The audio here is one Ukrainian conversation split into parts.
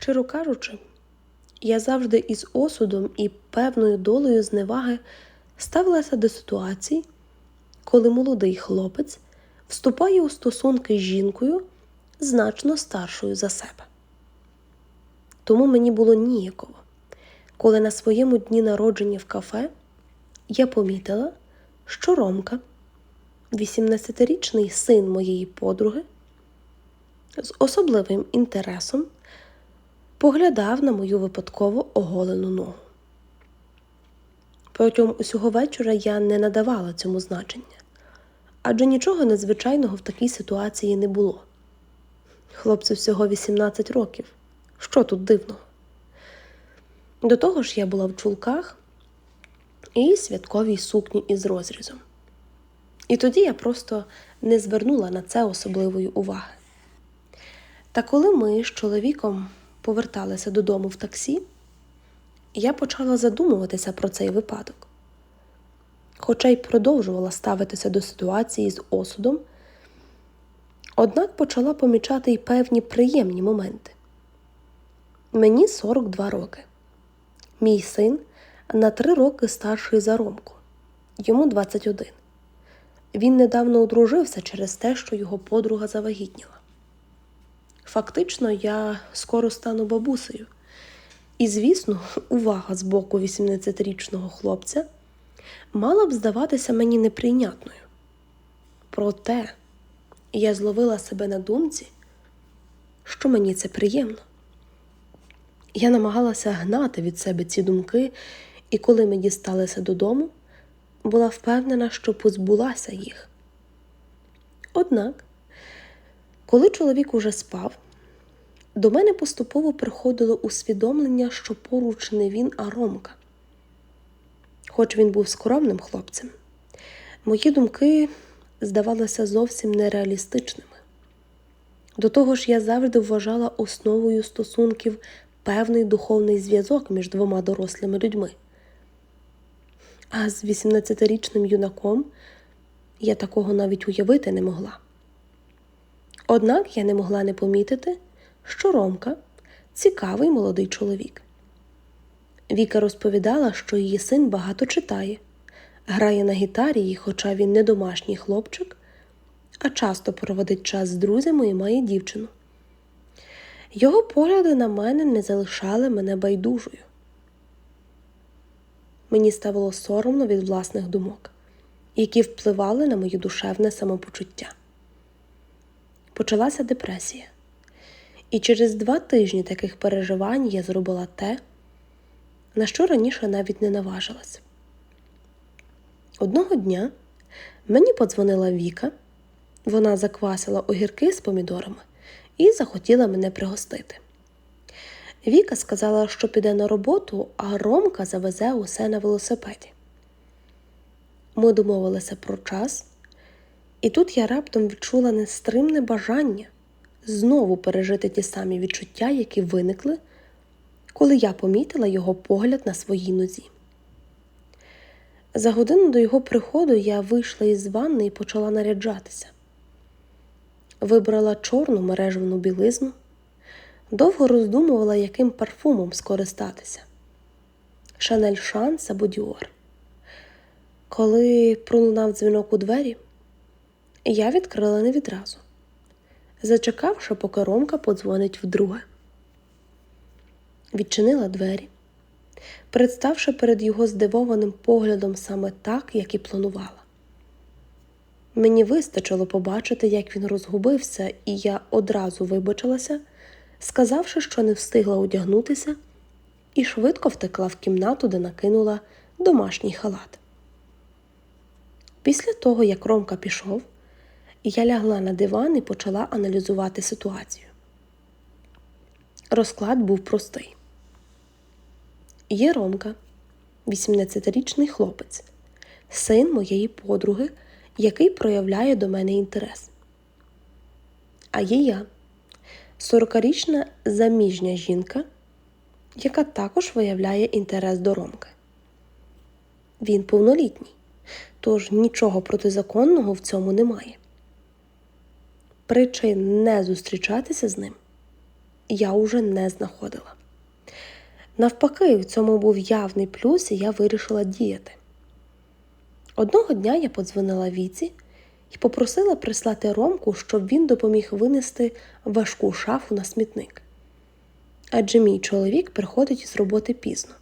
Щиро кажучи, я завжди із осудом і певною долею зневаги ставилася до ситуацій, коли молодий хлопець вступає у стосунки з жінкою значно старшою за себе. Тому мені було ніяково, коли на своєму дні народження в кафе я помітила, що Ромка, 18-річний син моєї подруги, з особливим інтересом поглядав на мою випадково оголену ногу. Протягом усього вечора я не надавала цьому значення, адже нічого незвичайного в такій ситуації не було. Хлопцю всього 18 років. Що тут дивного? До того ж, я була в чулках і святковій сукні із розрізом. І тоді я просто не звернула на це особливої уваги. Та коли ми з чоловіком поверталися додому в таксі, я почала задумуватися про цей випадок. Хоча й продовжувала ставитися до ситуації з осудом, однак почала помічати й певні приємні моменти. Мені 42 роки. Мій син на 3 роки старший за Ромку, йому 21. Він недавно одружився через те, що його подруга завагітніла. Фактично, я скоро стану бабусею. І, звісно, увага з боку 18-річного хлопця мала б здаватися мені неприйнятною. Проте я зловила себе на думці, що мені це приємно. Я намагалася гнати від себе ці думки, і коли ми дісталися додому, була впевнена, що позбулася їх. Однак, коли чоловік уже спав, до мене поступово приходило усвідомлення, що поруч не він, а Ромка. Хоч він був скромним хлопцем, мої думки здавалися зовсім нереалістичними. До того ж, я завжди вважала основою стосунків певний духовний зв'язок між двома дорослими людьми. А з 18-річним юнаком я такого навіть уявити не могла. Однак я не могла не помітити, що Ромка цікавий молодий чоловік. Віка розповідала, що її син багато читає, грає на гітарі, і хоча він не домашній хлопчик, а часто проводить час з друзями і має дівчину. Його погляди на мене не залишали мене байдужою. Мені ставало соромно від власних думок, які впливали на моє душевне самопочуття. Почалася депресія. І через два тижні таких переживань я зробила те, на що раніше навіть не наважилась. Одного дня мені подзвонила Віка, вона заквасила огірки з помідорами і захотіла мене пригостити. Віка сказала, що піде на роботу, а Ромка завезе усе на велосипеді. Ми домовилися про час, і тут я раптом відчула нестримне бажання знову пережити ті самі відчуття, які виникли, коли я помітила його погляд на своїй нозі. За годину до його приходу я вийшла із ванни і почала наряджатися. Вибрала чорну мережевну білизну, довго роздумувала, яким парфумом скористатися Шанель Шанс або Діор. Коли пролунав дзвінок у двері, я відкрила не відразу зачекавши, поки Ромка подзвонить вдруге. Відчинила двері, представши перед його здивованим поглядом саме так, як і планувала. Мені вистачило побачити, як він розгубився, і я одразу вибачилася, сказавши, що не встигла одягнутися, і швидко втекла в кімнату, де накинула домашній халат. Після того, як Ромка пішов, я лягла на диван і почала аналізувати ситуацію. Розклад був простий. Є Ромка, 18-річний хлопець, син моєї подруги, який проявляє до мене інтерес. А є я, 40-річна заміжня жінка, яка також виявляє інтерес до Ромки. Він повнолітній, тож нічого протизаконного в цьому немає причин не зустрічатися з ним я уже не знаходила. Навпаки, в цьому був явний плюс, і я вирішила діяти. Одного дня я подзвонила Віці і попросила прислати Ромку, щоб він допоміг винести важку шафу на смітник. Адже мій чоловік приходить із роботи пізно.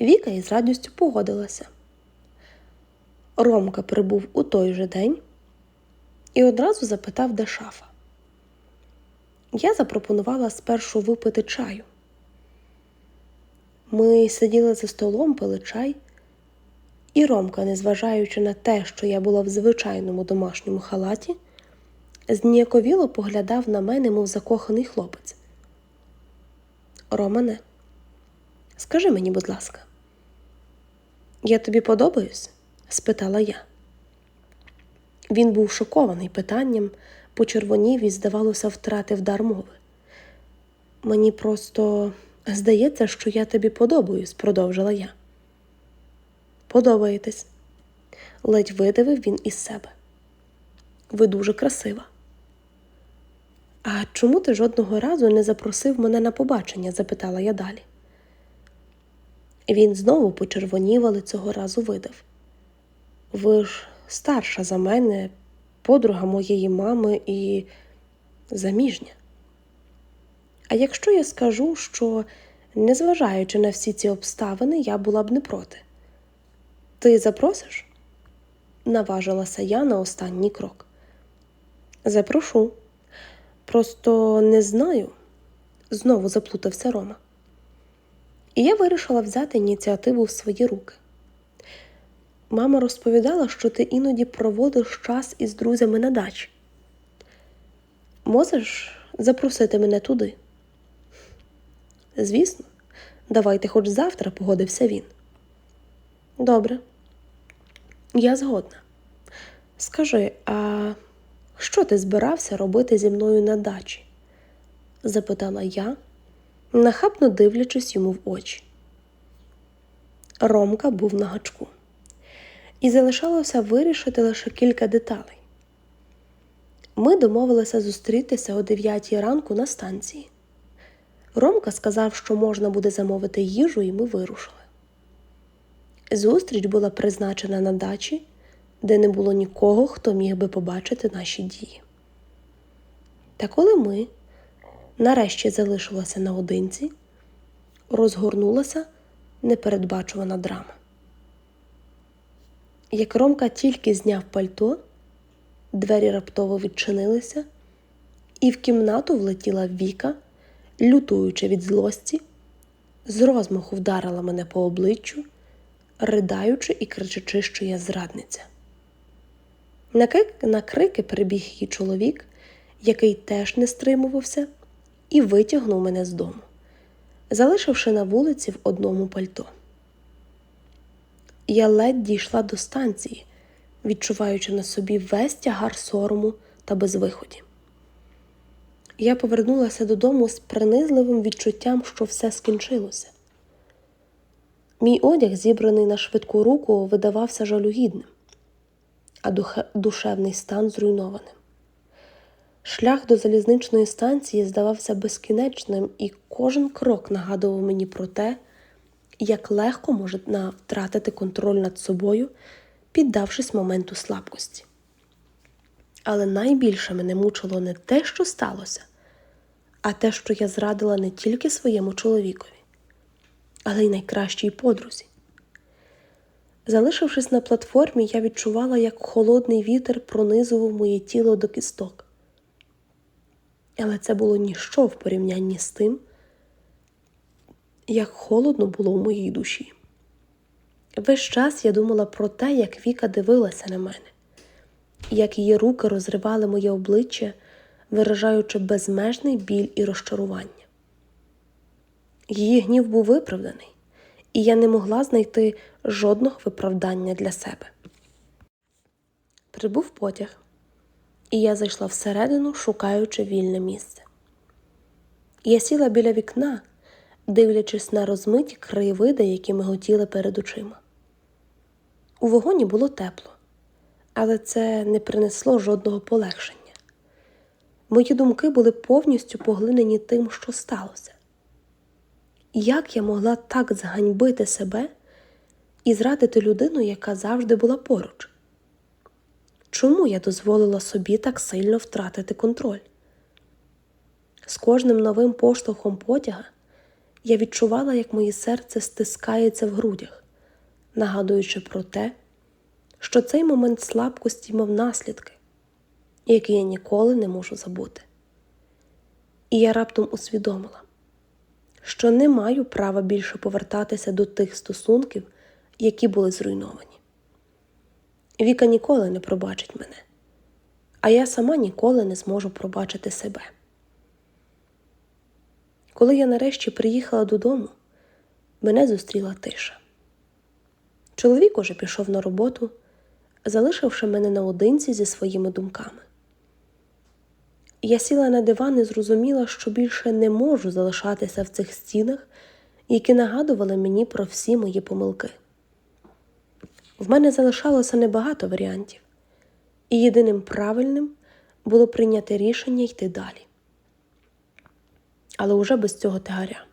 Віка із радістю погодилася. Ромка прибув у той же день і одразу запитав, де шафа. Я запропонувала спершу випити чаю. Ми сиділи за столом, пили чай, і Ромка, незважаючи на те, що я була в звичайному домашньому халаті, зніяковіло поглядав на мене, мов закоханий хлопець. Романе, скажи мені, будь ласка, я тобі подобаюсь? спитала я. Він був шокований питанням, почервонів і, здавалося, втратив дар мови. Мені просто здається, що я тобі подобаюсь, продовжила я. Подобаєтесь, ледь видавив він із себе. Ви дуже красива. А чому ти жодного разу не запросив мене на побачення? запитала я далі. Він знову почервонів, але цього разу видав. Ви ж старша за мене, подруга моєї мами і заміжня. А якщо я скажу, що, незважаючи на всі ці обставини, я була б не проти, ти запросиш? наважилася я на останній крок. Запрошу. Просто не знаю, знову заплутався Рома. І я вирішила взяти ініціативу в свої руки. Мама розповідала, що ти іноді проводиш час із друзями на дачі. Можеш запросити мене туди? Звісно, давайте хоч завтра, погодився він. Добре, я згодна. Скажи, а що ти збирався робити зі мною на дачі? запитала я, нахабно дивлячись йому в очі. Ромка був на гачку, і залишалося вирішити лише кілька деталей. Ми домовилися зустрітися о 9 ранку на станції. Ромка сказав, що можна буде замовити їжу, і ми вирушили. Зустріч була призначена на дачі, де не було нікого, хто міг би побачити наші дії. Та коли ми нарешті залишилися наодинці, розгорнулася непередбачувана драма. Як Ромка тільки зняв пальто, двері раптово відчинилися, і в кімнату влетіла Віка, лютуючи від злості, з розмаху вдарила мене по обличчю, придаючи і кричачи, що я зрадниця. На крик- На крики прибіг її чоловік, який теж не стримувався, і витягнув мене з дому, залишивши на вулиці в одному пальто. Я ледь дійшла до станції, відчуваючи на собі весь тягар сорому та безвиході. Я повернулася додому з принизливим відчуттям, що все скінчилося. Мій одяг, зібраний на швидку руку, видавався жалюгідним, а душевний стан зруйнованим. Шлях до залізничної станції здавався безкінечним, і кожен крок нагадував мені про те, як легко можна втратити контроль над собою, піддавшись моменту слабкості. Але найбільше мене мучило не те, що сталося, а те, що я зрадила не тільки своєму чоловікові, але й найкращій подрузі. Залишившись на платформі, я відчувала, як холодний вітер пронизував моє тіло до кісток. Але це було ніщо в порівнянні з тим, як холодно було в моїй душі. Весь час я думала про те, як Віка дивилася на мене, як її руки розривали моє обличчя, виражаючи безмежний біль і розчарування. Її гнів був виправданий, і я не могла знайти жодного виправдання для себе. Прибув потяг, і я зайшла всередину, шукаючи вільне місце. Я сіла біля вікна, дивлячись на розмиті краєвиди, які миготіли перед очима. У вагоні було тепло, але це не принесло жодного полегшення. Мої думки були повністю поглинені тим, що сталося. Як я могла так зганьбити себе і зрадити людину, яка завжди була поруч? Чому я дозволила собі так сильно втратити контроль? З кожним новим поштовхом потяга я відчувала, як моє серце стискається в грудях, нагадуючи про те, що цей момент слабкості мав наслідки, які я ніколи не можу забути. І я раптом усвідомила, що не маю права більше повертатися до тих стосунків, які були зруйновані. Віка ніколи не пробачить мене, а я сама ніколи не зможу пробачити себе. Коли я нарешті приїхала додому, мене зустріла тиша. Чоловік уже пішов на роботу, залишивши мене наодинці зі своїми думками. Я сіла на диван і зрозуміла, що більше не можу залишатися в цих стінах, які нагадували мені про всі мої помилки. В мене залишалося небагато варіантів, і єдиним правильним було прийняти рішення йти далі. Але уже без цього тягаря.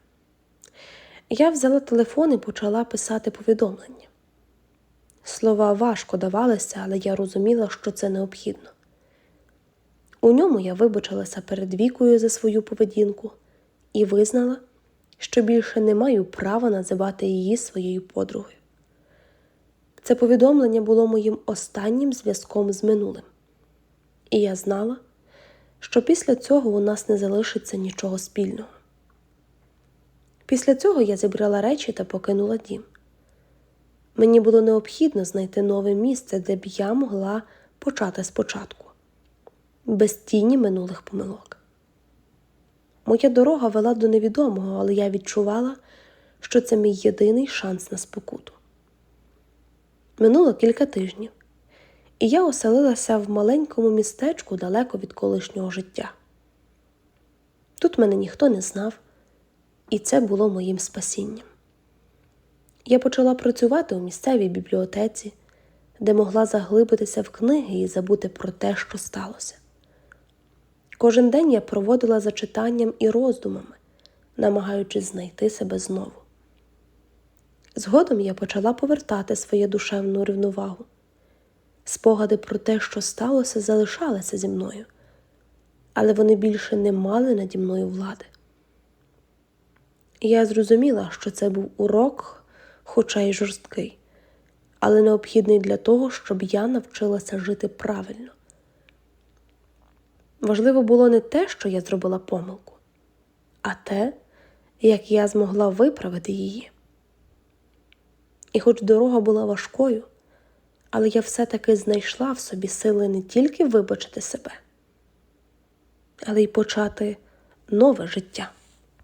Я взяла телефон і почала писати повідомлення. Слова важко давалися, але я розуміла, що це необхідно. У ньому я вибачилася перед вікою за свою поведінку і визнала, що більше не маю права називати її своєю подругою. Це повідомлення було моїм останнім зв'язком з минулим, і я знала, що після цього у нас не залишиться нічого спільного. Після цього я зібрала речі та покинула дім. Мені було необхідно знайти нове місце, де б я могла почати спочатку, без тіні минулих помилок. Моя дорога вела до невідомого, але я відчувала, що це мій єдиний шанс на спокуту. Минуло кілька тижнів, і я оселилася в маленькому містечку далеко від колишнього життя. Тут мене ніхто не знав, і це було моїм спасінням. Я почала працювати у місцевій бібліотеці, де могла заглибитися в книги і забути про те, що сталося. Кожен день я проводила за читанням і роздумами, намагаючись знайти себе знову. Згодом я почала повертати своє душевну рівновагу. Спогади про те, що сталося, залишалися зі мною, але вони більше не мали наді мною влади. Я зрозуміла, що це був урок, хоча й жорсткий, але необхідний для того, щоб я навчилася жити правильно. Важливо було не те, що я зробила помилку, а те, як я змогла виправити її. І хоч дорога була важкою, але я все-таки знайшла в собі сили не тільки вибачити себе, але й почати нове життя.